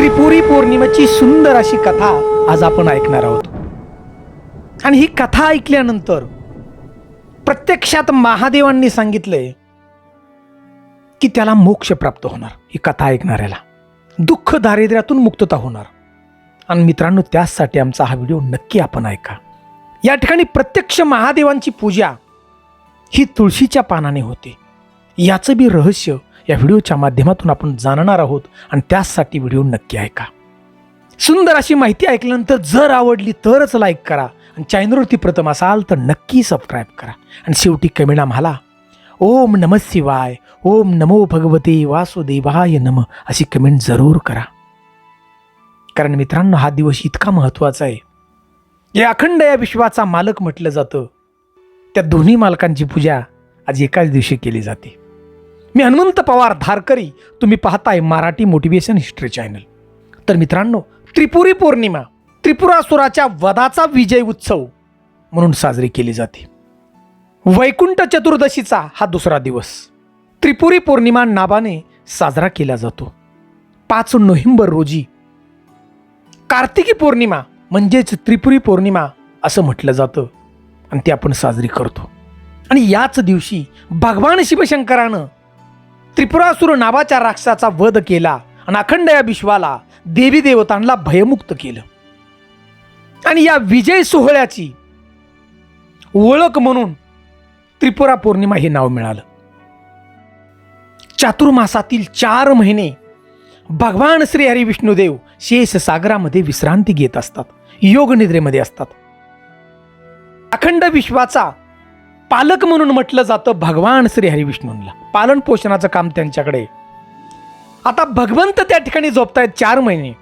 त्रिपुरी पौर्णिमेची सुंदर अशी कथा आज आपण ऐकणार आहोत. आणि ही कथा ऐकल्यानंतर प्रत्यक्षात महादेवांनी सांगितलंय की त्याला मोक्ष प्राप्त होणार ही कथा ऐकणाऱ्याला. दुःख दारिद्र्यातून मुक्तता होणार. आणि मित्रांनो त्याचसाठी आमचा हा व्हिडिओ नक्की आपण ऐका. या ठिकाणी प्रत्यक्ष महादेवांची पूजा ही तुळशीच्या पानाने होते. याचं बी रहस्य या व्हिडिओच्या माध्यमातून आपण जाणणार आहोत आणि त्यासाठी व्हिडिओ नक्की ऐका. सुंदर अशी माहिती ऐकल्यानंतर जर आवडली तरच लाईक करा आणि चॅनलवरती प्रथम असाल तर नक्की सबस्क्राईब करा. आणि शेवटी कमेंट आम्हाला ओम नम शिवाय ओम नमो भगवते वासुदेवाय नम अशी कमेंट जरूर करा. कारण मित्रांनो हा दिवस इतका महत्त्वाचा आहे. या अखंड या विश्वाचा मालक म्हटलं जातं. त्या दोन्ही मालकांची पूजा आज एकाच दिवशी केली जाते. मी हनुमंत पवार धारकरी तुम्ही पाहताय मराठी मोटिवेशन हिस्ट्री चॅनल तर मित्रांनो त्रिपुरी पौर्णिमा त्रिपुरासुराच्या वधाचा विजय उत्सव म्हणून साजरी केली जाते. वैकुंठ चतुर्दशीचा हा दुसरा दिवस. त्रिपुरी पौर्णिमा नावाने साजरा केला जातो. पाच नोव्हेंबर रोजी. कार्तिकी पौर्णिमा म्हणजेच त्रिपुरी पौर्णिमा असं म्हटलं जातं आणि ते आपण साजरी करतो. आणि याच दिवशी भगवान शिवशंकरानं त्रिपुरासुर नावाच्या राक्षसाचा वध केला आणि अखंड या विश्वाला देवी देवतांना भयमुक्त केलं. आणि या विजय सोहळ्याची ओळख म्हणून त्रिपुरा पौर्णिमा हे नाव मिळालं. चातुर्मासातील चार महिने भगवान श्री हरी विष्णुदेव शेष सागरामध्ये विश्रांती घेत असतात योग निद्रेमध्ये असतात. अखंड विश्वाचा पालक म्हणून म्हटलं जातं भगवान श्री हरिविष्णूंना पालन पोषणाचं काम त्यांच्याकडे. आता भगवंत त्या ठिकाणी झोपतायत चार महिने.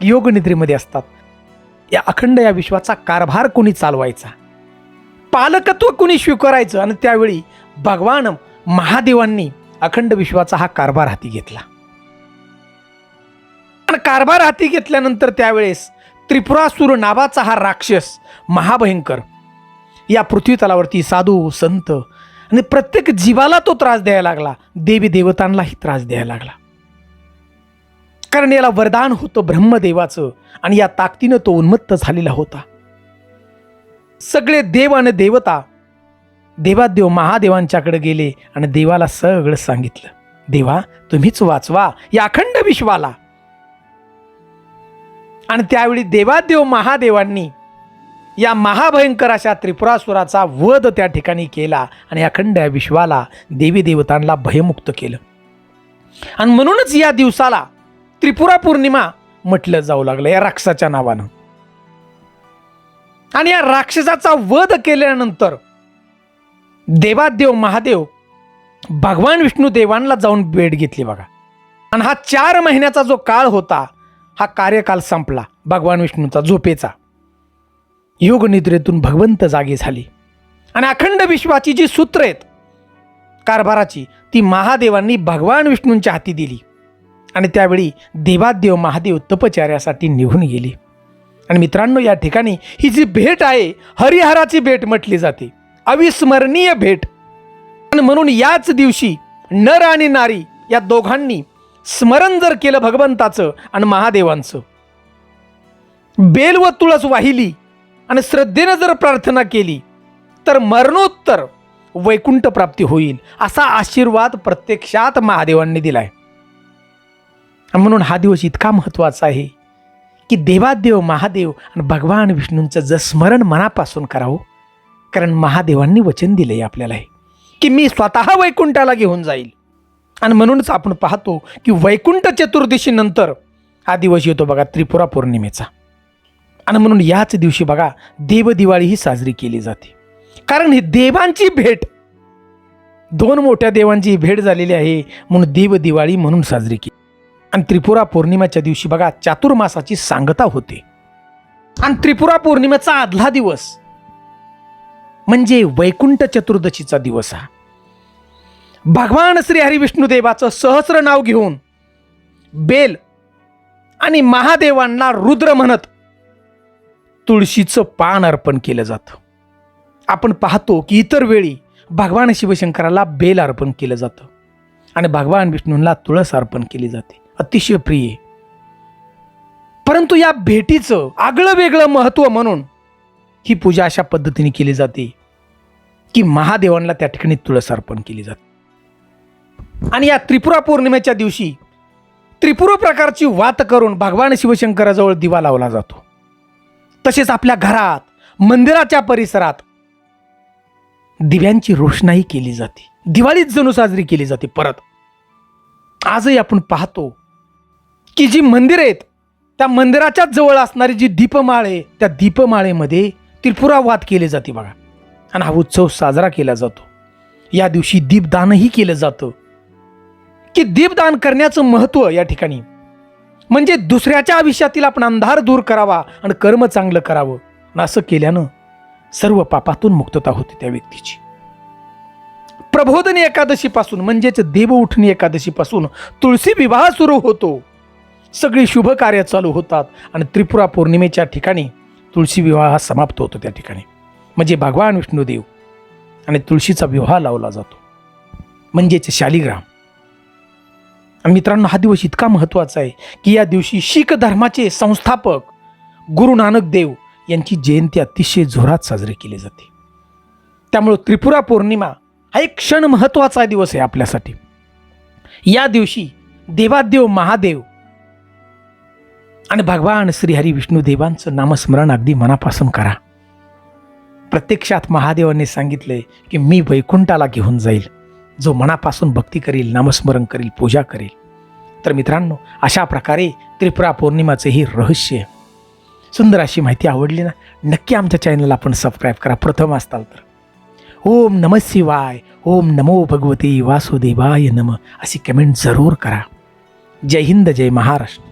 योग निद्रेमध्ये असतात. या अखंड या विश्वाचा कारभार कोणी चालवायचा? पालकत्व कुणी स्वीकारायचं? आणि त्यावेळी भगवान महादेवांनी अखंड विश्वाचा हा कारभार हाती घेतला. आणि कारभार हाती घेतल्यानंतर त्यावेळेस त्रिपुरासूर नावाचा हा राक्षस महाभयंकर या पृथ्वी तलावरती साधू संत आणि प्रत्येक जीवाला तो त्रास द्यायला लागला. देवी देवतांनाही त्रास द्यायला लागला. कारण याला वरदान होतं ब्रह्मदेवाचं आणि या ताकदीनं तो उन्मत्त झालेला होता. सगळे देव आणि देवता देवादेव महादेवांच्याकडे गेले आणि देवाला सगळं सांगितलं. देवा तुम्हीच वाचवा या अखंड विश्वाला. आणि त्यावेळी देवादेव महादेवांनी या महाभयंकर अशा त्रिपुरासुराचा वध त्या ठिकाणी केला आणि अखंड या विश्वाला देवी देवतांना भयमुक्त केलं. आणि म्हणूनच या दिवसाला त्रिपुरा पौर्णिमा म्हटलं जाऊ लागलं या राक्षसाच्या नावानं. आणि या राक्षसाचा वध केल्यानंतर देवादेव महादेव भगवान विष्णू देवांना जाऊन भेट घेतली बघा. आणि हा चार महिन्याचा जो काळ होता हा कार्यकाल संपला भगवान विष्णूचा झोपेचा. योगनिद्रेतून भगवंत जागे झाली. आणि अखंड विश्वाची जी सूत्र आहेत कारभाराची ती महादेवांनी भगवान विष्णूंच्या हाती दिली. आणि त्यावेळी देवादेव महादेव तपचार्यासाठी निघून गेली. आणि मित्रांनो या ठिकाणी ही जी भेट आहे हरिहराची भेट म्हटली जाते. अविस्मरणीय भेट. आणि म्हणून याच दिवशी नर आणि नारी या दोघांनी स्मरण जर केलं भगवंताचं आणि महादेवांचं. बेल व तुळस वाहिली आणि श्रद्धेनं जर प्रार्थना केली तर मरणोत्तर वैकुंठ प्राप्ती होईल असा आशीर्वाद प्रत्यक्षात महादेवांनी दिलाय. आहे म्हणून हा दिवस इतका महत्त्वाचा आहे की देवादेव महादेव आणि भगवान विष्णूंचं जर स्मरण मनापासून करावं कारण महादेवांनी वचन दिलं आहे आपल्याला हे की मी स्वतः वैकुंठाला घेऊन जाईल. आणि म्हणूनच आपण पाहतो की वैकुंठ चतुर्दशीनंतर हा दिवस येतो बघा त्रिपुरा पौर्णिमेचा. आणि म्हणून याच दिवशी बघा देवदिवाळी ही साजरी केली जाते. कारण ही देवांची भेट दोन मोठ्या देवांची भेट झालेली आहे म्हणून देवदिवाळी म्हणून साजरी केली. आणि त्रिपुरा पौर्णिमेच्या दिवशी बघा चातुर्मासाची सांगता होते. आणि त्रिपुरा पौर्णिमेचा आदला दिवस म्हणजे वैकुंठ चतुर्दशीचा दिवस हा. भगवान श्री हरी देवाचं सहस्र नाव घेऊन बेल आणि महादेवांना रुद्र म्हणत तुळशीचं पान अर्पण केलं जातं. आपण पाहतो की इतर वेळी भगवान शिवशंकराला बेल अर्पण केलं जातं. आणि भगवान विष्णूंना तुळस अर्पण केली जाते. अतिशय प्रिय परंतु या भेटीचं आगळं वेगळं महत्त्व म्हणून ही पूजा अशा पद्धतीने केली जाते की महादेवांना त्या ठिकाणी तुळस अर्पण केली जाते. आणि या त्रिपुरा पौर्णिमेच्या दिवशी त्रिपुरा प्रकारची वात करून भगवान शिवशंकराजवळ दिवा लावला जातो. तसेच आपल्या घरात मंदिराच्या परिसरात दिव्यांची रोषणाई केली जाते. दिवाळीत जणू साजरी केली जाते परत. आजही आपण पाहतो की जी मंदिर आहेत त्या मंदिराच्याच जवळ असणारी जी दीपमाळ आहे त्या दीपमाळेमध्ये त्रिपुरावाद केले जाते बघा. आणि हा उत्सव साजरा केला जातो. या दिवशी दीपदानही केलं जातं. की दीपदान करण्याचं महत्त्व या ठिकाणी म्हणजे दुसऱ्याच्या आयुष्यातील आपण अंधार दूर करावा आणि कर्म चांगलं करावं. आणि असं केल्यानं सर्व पापातून मुक्तता होते त्या व्यक्तीची. प्रबोधनी एकादशीपासून म्हणजेच देव उठणी एकादशीपासून तुळशी विवाह सुरू होतो. सगळी शुभ कार्य चालू होतात आणि त्रिपुरा पौर्णिमेच्या ठिकाणी तुळशी विवाह समाप्त होतो त्या ठिकाणी. म्हणजे भगवान विष्णुदेव आणि तुळशीचा विवाह लावला जातो. म्हणजेच शालिग्राम. मित्रांनो हा दिवस इतका महत्त्वाचा आहे की या दिवशी शीख धर्माचे संस्थापक गुरु नानक देव यांची जयंती अतिशय जोरात साजरी केली जाते. त्यामुळं त्रिपुरा पौर्णिमा हा एक क्षण महत्त्वाचा दिवस आहे आपल्यासाठी. या दिवशी देवादेव महादेव आणि भगवान श्रीहरी विष्णू देवांचं नामस्मरण अगदी मनापासून करा. प्रत्यक्षात महादेवाने सांगितले की मी वैकुंठाला घेऊन जाईल. जो मनापासून भक्ती करील नामस्मरण करील पूजा करेल. तर मित्रांनो अशा प्रकारे त्रिपुरा पौर्णिमाचे ही रहस्य सुंदर अशी माहिती आवडली ना नक्की आमच्या चॅनलला आपण सबस्क्राईब करा. प्रथम असताल तर. ओम नम शिवाय ओम नमो भगवती वासुदेवाय नम. अशी कमेंट जरूर करा. जय हिंद जय महाराष्ट्र.